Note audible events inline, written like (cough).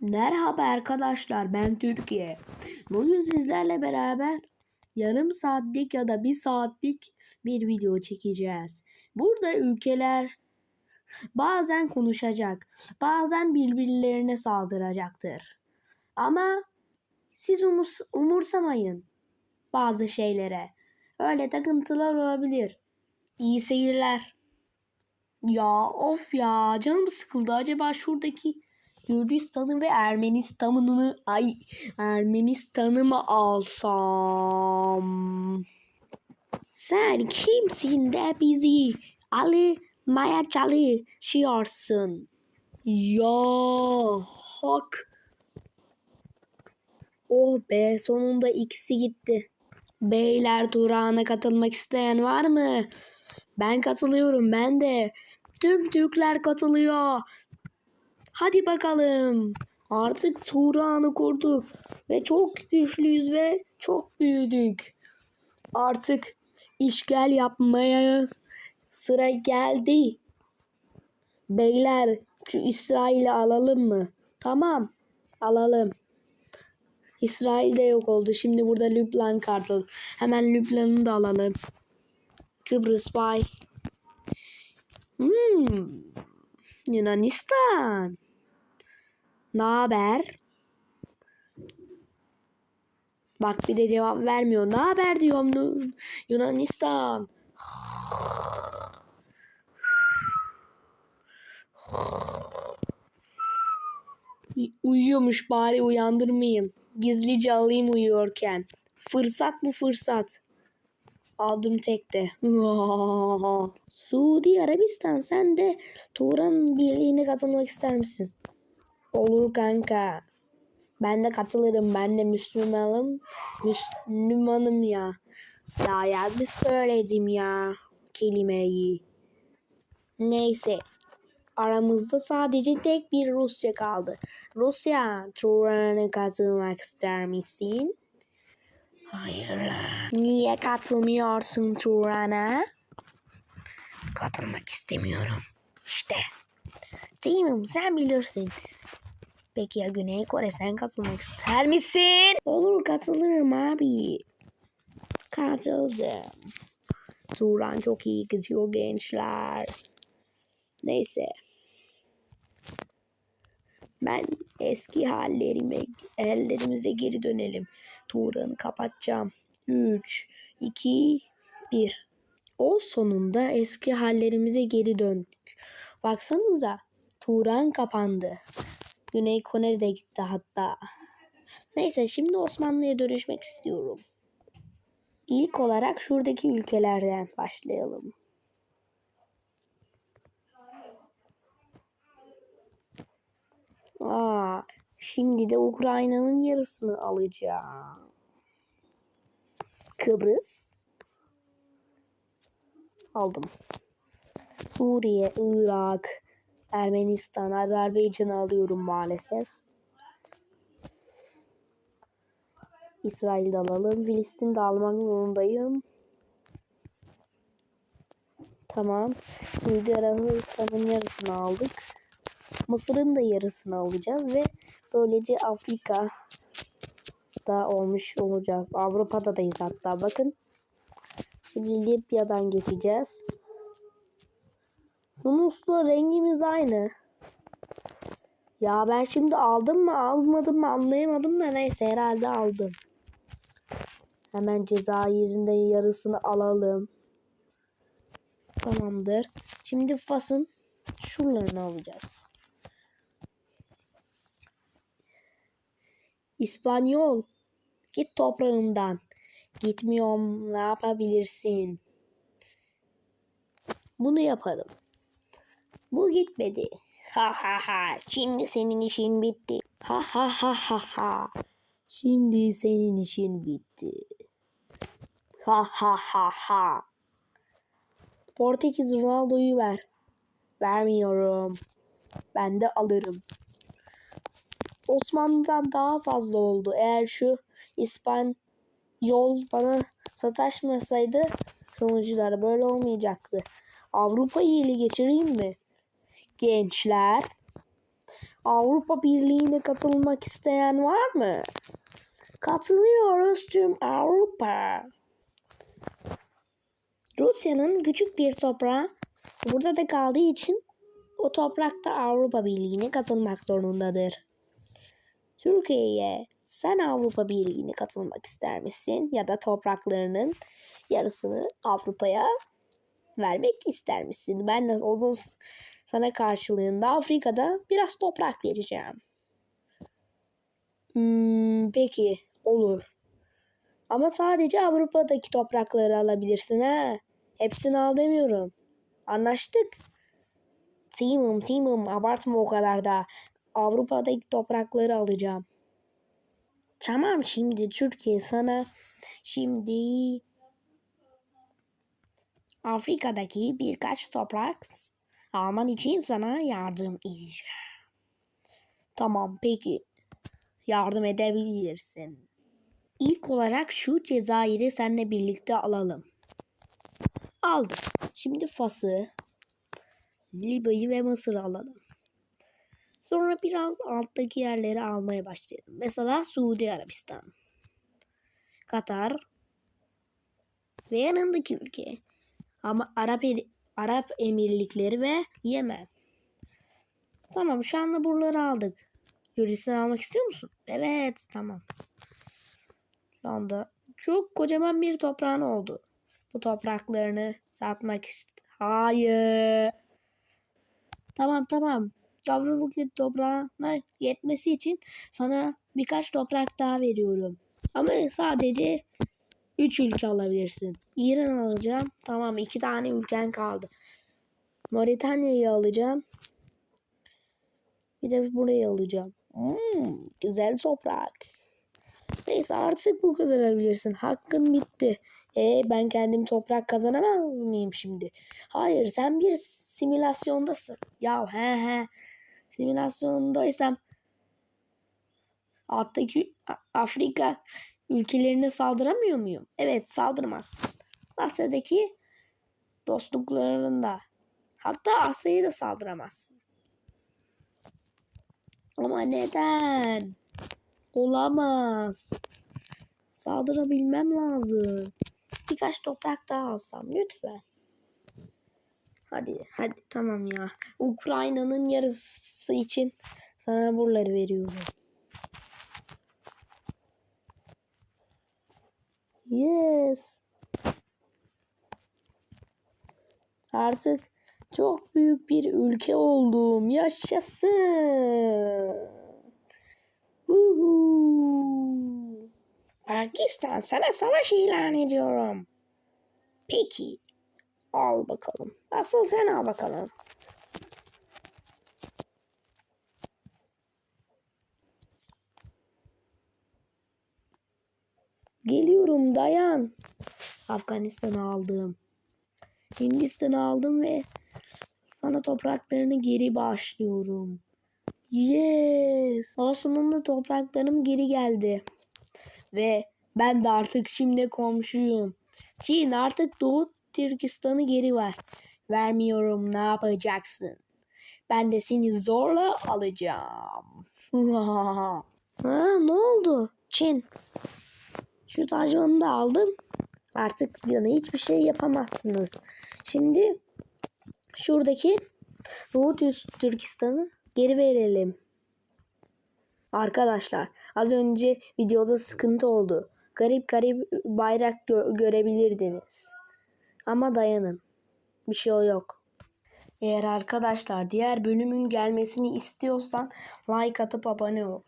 Merhaba arkadaşlar ben Türkiye. Bugün sizlerle beraber yarım saatlik ya da bir saatlik bir video çekeceğiz. Burada ülkeler bazen konuşacak, bazen birbirlerine saldıracaktır. Ama siz umurs- umursamayın bazı şeylere. Öyle takıntılar olabilir. İyi seyirler. Ya of ya canım sıkıldı. Acaba şuradaki Gürcistan'ı ve Ermenistan'ı ay Ermenistan'ı mı alsam? Sen kimsin de bizi almaya çalışıyorsun? Ya hak. Oh be sonunda ikisi gitti. Beyler Turan'a katılmak isteyen var mı? Ben katılıyorum ben de. Tüm Türkler katılıyor. Hadi bakalım. Artık Turan'ı kurduk. Ve çok güçlüyüz ve çok büyüdük. Artık işgal yapmaya sıra geldi. Beyler şu İsrail'i alalım mı? Tamam alalım. İsrail de yok oldu. Şimdi burada Lübnan kaldı. Hemen Lübnan'ı da alalım. Kıbrıs bay. Hmm. Yunanistan. Ne haber? Bak bir de cevap vermiyor. Ne haber diyorum. Yunanistan. Uyuyormuş bari uyandırmayayım. Gizlice alayım uyuyorken. Fırsat bu fırsat. Aldım tekte. (laughs) Suudi Arabistan sen de Turan Birliği'ne katılmak ister misin? Olur kanka. Ben de katılırım. Ben de Müslümanım. Müslümanım ya. Ya yanlış söyledim ya kelimeyi. Neyse. Aramızda sadece tek bir Rusya kaldı. Rusya, Turan'a katılmak ister misin? Hayırlar. Niye katılmıyorsun Turan'a? Katılmak istemiyorum. İşte. Tamam sen bilirsin. Peki ya Güney Kore sen katılmak ister misin? Olur katılırım abi. Katıldım. Turan çok iyi kızıyor gençler. Neyse. Ben eski hallerime, ellerimize geri dönelim. Turan'ı kapatacağım. 3, 2, 1. O sonunda eski hallerimize geri döndük. Baksanıza Turan kapandı. Güney Kore de gitti hatta. Neyse şimdi Osmanlı'ya dönüşmek istiyorum. İlk olarak şuradaki ülkelerden başlayalım. Aa, şimdi de Ukrayna'nın yarısını alacağım. Kıbrıs. Aldım. Suriye, Irak, Ermenistan, Azerbaycan'ı alıyorum maalesef. İsrail'de alalım. Filistin'de almak zorundayım. Tamam. Suudi Arabistan'ın yarısını aldık. Mısır'ın da yarısını alacağız ve böylece Afrika da olmuş olacağız. Avrupa'da dayız hatta bakın. Şimdi Libya'dan geçeceğiz. Tunus'la rengimiz aynı. Ya ben şimdi aldım mı almadım mı anlayamadım da neyse herhalde aldım. Hemen Cezayir'in de yarısını alalım. Tamamdır. Şimdi Fas'ın şuralarını alacağız. İspanyol. Git toprağımdan. Gitmiyorum. Ne yapabilirsin? Bunu yaparım. Bu gitmedi. Ha ha ha. Şimdi senin işin bitti. Ha ha ha ha ha. Şimdi senin işin bitti. Ha ha ha ha. Portekiz Ronaldo'yu ver. Vermiyorum. Ben de alırım. Osmanlı'dan daha fazla oldu. Eğer şu İspanyol bana sataşmasaydı sonuçlar böyle olmayacaktı. Avrupa'yı ele geçireyim mi? Gençler. Avrupa Birliği'ne katılmak isteyen var mı? Katılıyoruz tüm Avrupa. Rusya'nın küçük bir toprağı burada da kaldığı için o toprakta Avrupa Birliği'ne katılmak zorundadır. Türkiye'ye sen Avrupa Birliği'ne katılmak ister misin? Ya da topraklarının yarısını Avrupa'ya vermek ister misin? Ben de onun sana karşılığında Afrika'da biraz toprak vereceğim. Hmm, peki olur. Ama sadece Avrupa'daki toprakları alabilirsin ha. Hepsini al demiyorum. Anlaştık. Timum timum abartma o kadar da. Avrupa'daki toprakları alacağım. Tamam şimdi Türkiye sana şimdi Afrika'daki birkaç toprak alman için sana yardım edeceğim. Tamam peki. Yardım edebilirsin. İlk olarak şu Cezayir'i seninle birlikte alalım. Aldım. Şimdi Fas'ı, Libya'yı ve Mısır'ı alalım. Sonra biraz alttaki yerleri almaya başlayalım. Mesela Suudi Arabistan, Katar ve yanındaki ülke. Ama Arap Arap Emirlikleri ve Yemen. Tamam şu anda buraları aldık. Gürcistan almak istiyor musun? Evet tamam. Şu anda çok kocaman bir toprağın oldu. Bu topraklarını satmak ist. Hayır. Tamam tamam. Avrupa toprağına yetmesi için sana birkaç toprak daha veriyorum. Ama sadece 3 ülke alabilirsin. İran alacağım. Tamam 2 tane ülken kaldı. Moritanya'yı alacağım. Bir de burayı alacağım. Hmm, güzel toprak. Neyse artık bu kadar alabilirsin. Hakkın bitti. E ben kendim toprak kazanamaz mıyım şimdi? Hayır sen bir simülasyondasın. Ya he he. Simülasyondaysam alttaki Afrika ülkelerine saldıramıyor muyum? Evet saldırmaz. Asya'daki dostluklarında hatta Asya'yı da saldıramazsın. Ama neden? Olamaz. Saldırabilmem lazım. Birkaç toprak daha alsam lütfen. Hadi hadi tamam ya. Ukrayna'nın yarısı için sana buraları veriyorum. Yes. Artık çok büyük bir ülke oldum. Yaşasın. Uhu. Pakistan sana savaş ilan ediyorum. Peki. Al bakalım. Asıl sen al bakalım. Geliyorum dayan. Afganistan'ı aldım. Hindistan'ı aldım ve sana topraklarını geri bağışlıyorum. Yes. O sonunda topraklarım geri geldi. Ve ben de artık şimdi komşuyum. Çin artık Doğu Türkistan'ı geri ver. Vermiyorum ne yapacaksın? Ben de seni zorla alacağım. (laughs) ha, ne oldu? Çin. Şu tacımı da aldım. Artık bana hiçbir şey yapamazsınız. Şimdi şuradaki Doğu Türkistan'ı geri verelim. Arkadaşlar az önce videoda sıkıntı oldu. Garip garip bayrak gö görebilirdiniz. Ama dayanın. Bir şey yok. Eğer arkadaşlar diğer bölümün gelmesini istiyorsan like atıp abone ol.